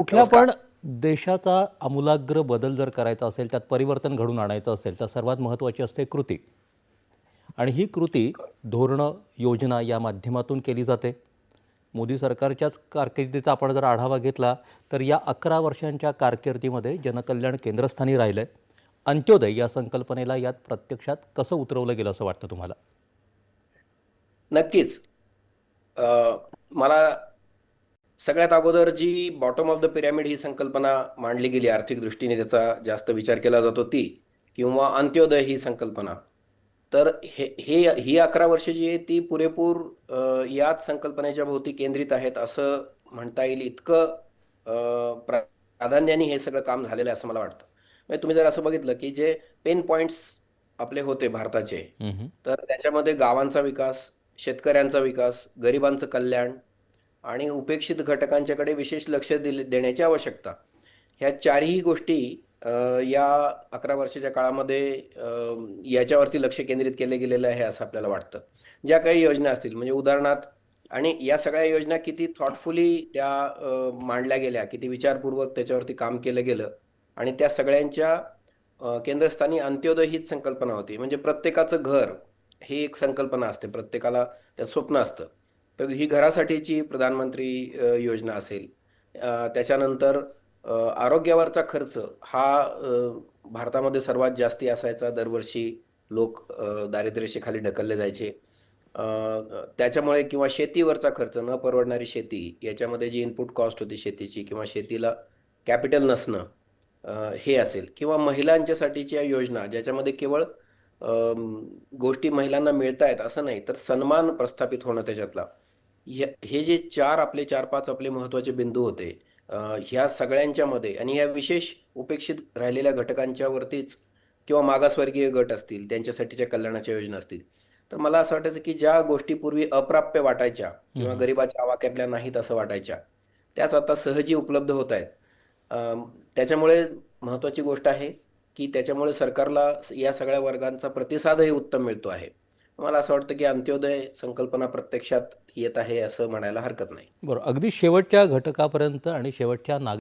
कुठल्या पण देशाचा आमूलाग्र बदल जर करायचा असेल त्यात परिवर्तन घडून आणायचं असेल तर सर्वात महत्त्वाची असते कृती. आणि ही कृती धोरणं योजना या माध्यमातून केली जाते. मोदी सरकारच्याच कारकिर्दीचा आपण जर आढावा घेतला तर या अकरा वर्षांच्या कारकिर्दीमध्ये जनकल्याण केंद्रस्थानी राहिलं आहे अंत्योदय या संकल्पनेला यात प्रत्यक्षात कसं उतरवलं गेलं असं वाटतं तुम्हाला? नक्कीच. मला सगळ्यात अगोदर जी बॉटम ऑफ द पिरॅमिड ही संकल्पना मांडली गेली आर्थिक दृष्टीने त्याचा जास्त विचार केला जातो ती किंवा अंत्योदय ही संकल्पना तर हे हे ही अकरा वर्ष जी आहे ती पुरेपूर याच संकल्पनेच्या भोवती केंद्रित आहेत असं म्हणता येईल इतकं प्राधान्याने हे सगळं काम झालेलं आहे असं मला वाटतं म्हणजे तुम्ही जर असं बघितलं की जे पेन पॉइंट्स आपले होते भारताचे. तर त्याच्यामध्ये गावांचा विकास शेतकऱ्यांचा विकास गरिबांचं कल्याण आणि उपेक्षित घटकांच्याकडे विशेष लक्ष दिले देण्याची आवश्यकता. ह्या चारही गोष्टी या अकरा वर्षाच्या काळामध्ये याच्यावरती लक्ष केंद्रित केले गेलेलं आहे असं आपल्याला वाटतं. ज्या काही योजना असतील म्हणजे उदाहरणार्थ आणि या सगळ्या योजना किती थॉटफुली त्या मांडल्या गेल्या किती विचारपूर्वक त्याच्यावरती काम केलं गेलं आणि त्या सगळ्यांच्या केंद्रस्थानी अंत्योदय हीच संकल्पना होती. म्हणजे प्रत्येकाचं घर ही एक संकल्पना असते प्रत्येकाला त्यात स्वप्न असतं. तर ही घरासाठीची प्रधानमंत्री योजना असेल. त्याच्यानंतर आरोग्यावरचा खर्च हा भारतामध्ये सर्वात जास्ती असायचा. दरवर्षी लोक अ, दारिद्र्यरेषेखाली ढकलले जायचे. त्याच्यामुळे किंवा शेतीवरचा खर्च न परवडणारी शेती याच्यामध्ये जी इनपुट कॉस्ट होती शेतीची किंवा शेतीला कॅपिटल नसणं हे असेल. किंवा महिलांच्यासाठीच्या योजना ज्याच्यामध्ये केवळ गोष्टी महिलांना मिळत आहेत असं नाही तर सन्मान प्रस्थापित होणं त्याच्यातला. हे हे जे चार आपले चार पाच आपले महत्त्वाचे बिंदू होते ह्या सगळ्यांच्या मध्ये आणि ह्या विशेष उपेक्षित राहिलेल्या घटकांच्या वरतीच किंवा मागासवर्गीय गट असतील त्यांच्यासाठीच्या कल्याणाच्या योजना असतील तर मला असं वाटायचं की ज्या गोष्टी पूर्वी अप्राप्य वाटायच्या किंवा. गरिबाच्या आवाक्यातल्या नाहीत असं वाटायच्या त्याच आता सहजी उपलब्ध होत आहेत त्याच्यामुळे महत्त्वाची गोष्ट आहे की त्याच्यामुळे सरकारला या सगळ्या वर्गांचा प्रतिसादही उत्तम मिळतो आहे मला असं वाटतं की अंत्योदय संकल्पना प्रत्यक्षात येत आहे असं म्हणायला हरकत नाही. बरं अगदी शेवटच्या घटकापर्यंत आणि शेवटच्या नाग